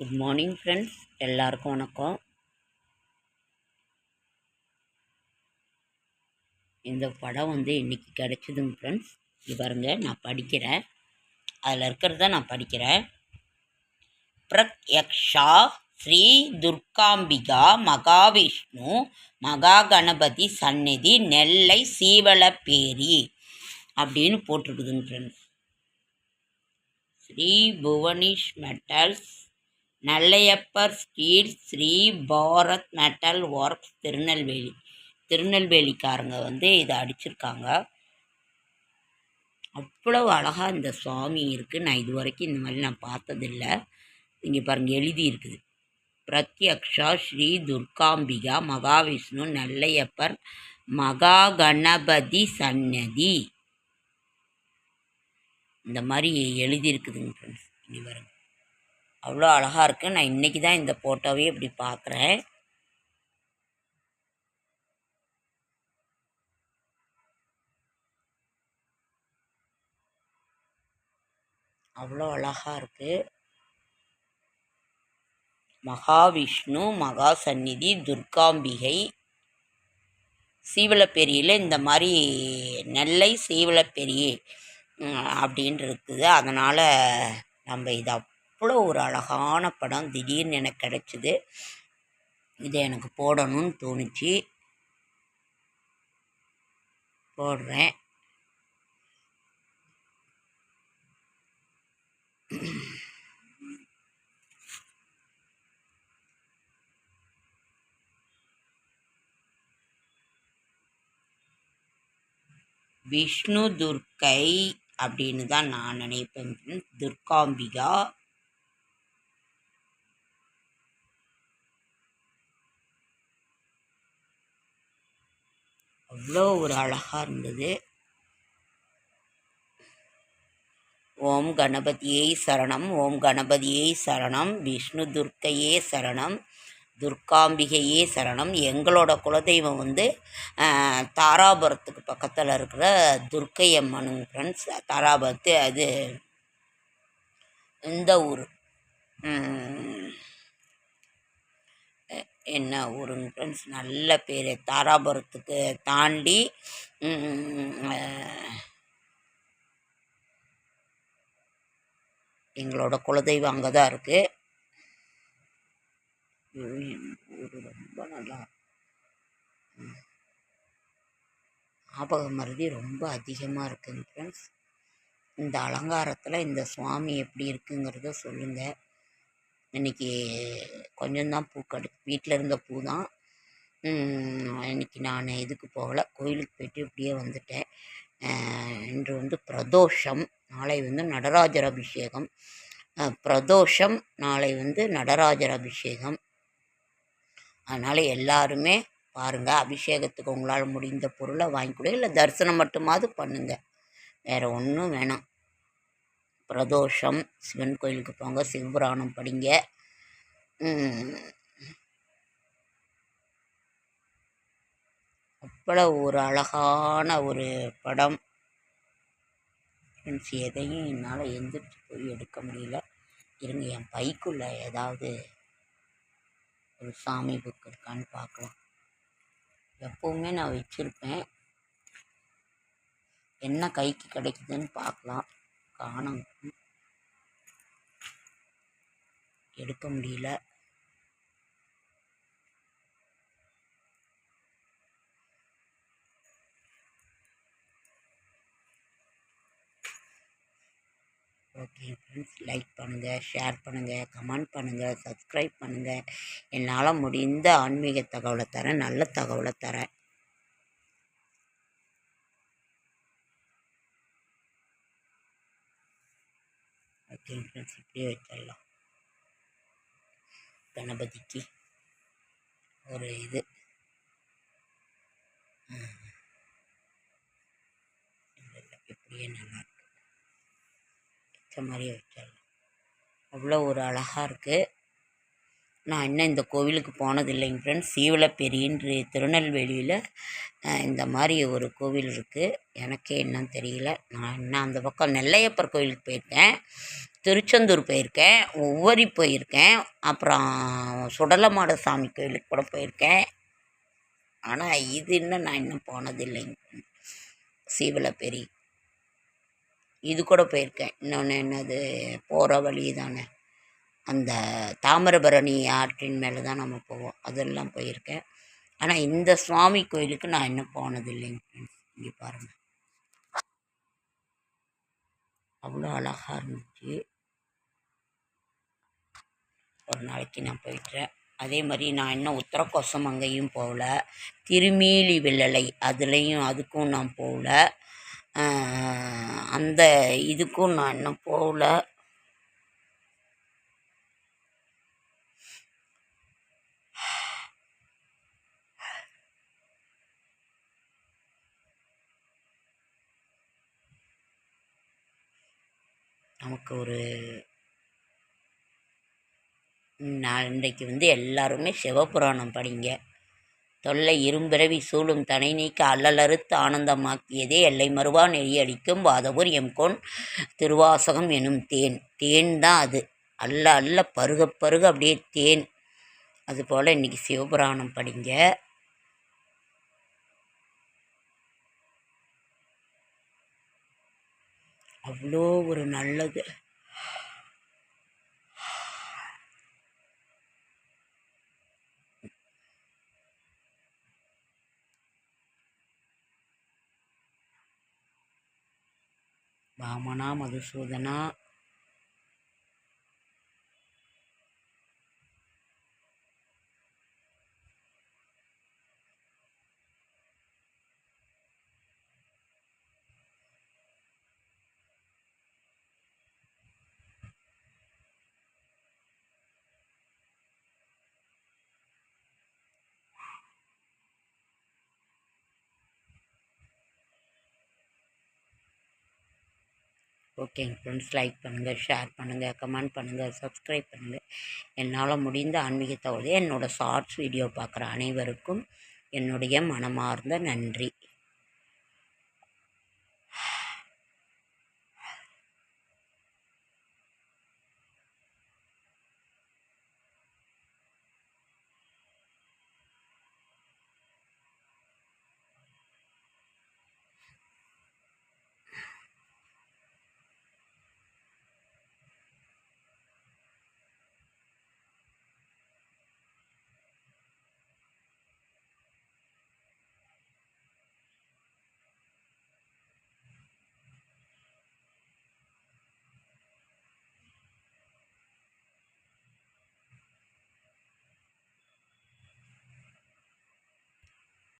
Good morning friends எல்லாருக்கும் வணக்கம். இந்த படம் வந்து இன்றைக்கி கிடச்சிதுங்க ஃப்ரெண்ட்ஸ் இது பாருங்க நான் படிக்கிறேன். அதில் இருக்கிறத நான் படிக்கிறேன். பிரக்யக்ஷா ஸ்ரீ துர்காம்பிகா மகாவிஷ்ணு மகா கணபதி சந்நிதி நெல்லை சீவலப்பேரி அப்படின்னு போட்டிருக்குதுங்க friends Sri Bhuvanish metals Nallaiyappar steel Sri Bharat metal works Tirunelveli. திருநெல்வேலிக்காரங்க வந்து இதை அடிச்சிருக்காங்க. அவ்வளவு அழகாக இந்த சுவாமி இருக்குது நான் இது வரைக்கும் இந்த மாதிரி நான் பார்த்ததில்ல. இங்கே பாருங்கள் எழுதி இருக்குது. பிரத்யக்ஷா ஸ்ரீ துர்காம்பிகா மகாவிஷ்ணு நல்லையப்பர் மகா கணபதி சன்னதி இந்த மாதிரி எழுதியிருக்குதுங்க ஃப்ரெண்ட்ஸ் இங்கே பாருங்க. அவ்வளோ அழகாக இருக்குது நான் இன்றைக்கி தான் இந்த ஃபோட்டோவே இப்படி பார்க்குறேன் அவ்வளோ அழகாக இருக்குது மகாவிஷ்ணு மகா சந்நிதி துர்காம்பிகை சீவலப்பேரியில் இந்த மாதிரி நெல்லை சீவலப்பெரிய அப்படின்னு இருக்குது. அதனால் நம்ம இதை அவ்வளோ ஒரு அழகான படம் திடீர்னு எனக்கு கிடச்சிது. இதை எனக்கு போடணும்னு தோணுச்சு. போடுறேன். விஷ்ணு துர்க்கை அப்படின்னு தான் நான் நினைப்பேன். துர்காம்பிகா. அவ்வளோ ஒரு அழகாக இருந்தது. ஓம் கணபதியை சரணம் ஓம் கணபதியை சரணம் விஷ்ணு துர்க்கையே சரணம் துர்காம்பிகையே சரணம். எங்களோட குலதெய்வம் வந்து தாராபுரத்துக்கு பக்கத்தில் இருக்கிற துர்க்கை அம்மனுங்க ஃப்ரெண்ட்ஸ் தாராபுரத்து அது இந்த ஊர். என்ன ஊருங்க ஃப்ரெண்ட்ஸ் நல்ல பேர். தாராபுரத்துக்கு தாண்டி எங்களோட குலதெய்வம் அங்கே தான் இருக்குது ஊர் ரொம்ப நல்லா ஞாபக மருதி ரொம்ப அதிகமாக இருக்குங்க ஃப்ரெண்ட்ஸ் இந்த அலங்காரத்தில் இந்த சுவாமி எப்படி இருக்குங்கிறத சொல்லுங்கள் இன்றைக்கி கொஞ்சம்தான் பூ கடு வீட்டில் இருந்த பூ தான். இன்றைக்கி நான் இதுக்கு போகலை. கோயிலுக்கு போயிட்டு இப்படியே வந்துட்டேன். இன்று வந்து பிரதோஷம் நாளை வந்து நடராஜர் அபிஷேகம். பிரதோஷம் நாளை வந்து நடராஜர் அபிஷேகம். அதனால் எல்லாருமே பாருங்கள் அபிஷேகத்துக்கு உங்களால் முடிந்த பொருளை வாங்கி கொடு இல்லை தரிசனம் மட்டுமாவது பண்ணுங்கள் வேறு ஒன்றும் வேணாம். பிரதோஷம். சிவன் கோயிலுக்கு போங்க சிவபுராணம் படிங்க. அவ்வளோ ஒரு அழகான ஒரு படம். ஃப்ரெண்ட்ஸ் எதையும் என்னால் எந்திரிச்சு போய் எடுக்க முடியல. இருங்க என் பைக்குள்ளே ஏதாவது ஒரு சாமி புக் இருக்கான்னு பார்க்கலாம். எப்போவுமே நான் வச்சுருப்பேன். என்ன கைக்கு கிடைக்குதுன்னு பார்க்கலாம். காணும். எடுக்க முடியல. ஓகே ஃப்ரெண்ட்ஸ் லைக் பண்ணுங்கள் ஷேர் பண்ணுங்கள் கமெண்ட் பண்ணுங்கள் சப்ஸ்கிரைப் பண்ணுங்கள் என்னால் முடிந்த ஆன்மீக தகவலை தரேன் நல்ல தகவலை தரேன். ஓகே இப்படியே வச்சிடலாம் கணபதிக்கு ஒரு இது. இப்படியே நல்லா வச்ச மாதிரியே வச்சிடலாம். அவ்வளோ ஒரு அழகாக இருக்குது நான் இன்னும் இந்த கோவிலுக்கு போனதில்லைங்க ஃப்ரெண்ட்ஸ் சீவலப்பெரின்ற திருநெல்வேலியில் இந்த மாதிரி ஒரு கோவில் இருக்குது எனக்கே என்னன்னு தெரியல. நான் இன்னும் அந்த பக்கம் நெல்லையப்பர் கோவிலுக்கு போயிருக்கேன். திருச்செந்தூர் போயிருக்கேன். ஒவ்வொரி போயிருக்கேன். அப்புறம் சுடலமாட சாமி கோயிலுக்கு கூட போயிருக்கேன். ஆனால் இது இன்னும் நான் இன்னும் போனதில்லைங்க சீவலப்பெரி. இது கூட போயிருக்கேன். இன்னொன்று என்னது? போகிற வழி தானே. அந்த தாமிரபரணி ஆற்றின் மேலே தான் நம்ம போவோம். அதெல்லாம் போயிருக்கேன். ஆனால் இந்த சுவாமி கோயிலுக்கு நான் இன்னும் போனதில்லைங்க ஃப்ரெண்ட்ஸ் இங்கே பாருங்கள் அவ்வளோ அழகாக இருந்துச்சு. ஒரு நாளைக்கு நான் போயிட்டேன் அதே மாதிரி நான் இன்னும் உத்தரக்கோசம் அங்கேயும் போகல. திருமீலி வில்லலை அதுலேயும் அதுக்கும் நான் போகல. அந்த இதுக்கும் நான் இன்னும் போகல. நமக்கு ஒரு நான் இன்றைக்கு வந்து எல்லாருமே சிவபுராணம் படிங்க. தொல்லை இரும்பிறவி சூழும் தனை நீக்க அல்லலறுத்து ஆனந்தமாக்கியதே எல்லை மறுவா நெறியடிக்கும் வாதவூர் எம்கோன் திருவாசகம் எனும் தேன். தேன் தான் அது. அல்ல அல்ல பருக பருக அப்படியே தேன். அதுபோல் இன்றைக்கி சிவபுராணம் படிங்க. அவ்வளோ ஒரு நல்லது. வாமனா மதுசூதனா ஓகேங்க ஃப்ரெண்ட்ஸ் லைக் பண்ணுங்கள் ஷேர் பண்ணுங்கள் கமெண்ட் பண்ணுங்கள் சப்ஸ்கிரைப் பண்ணுங்கள் என்னால் முடிந்த ஆன்மீக தகவலை என்னோடய ஷார்ட்ஸ் வீடியோ பார்க்குற அனைவருக்கும் என்னுடைய மனமார்ந்த நன்றி.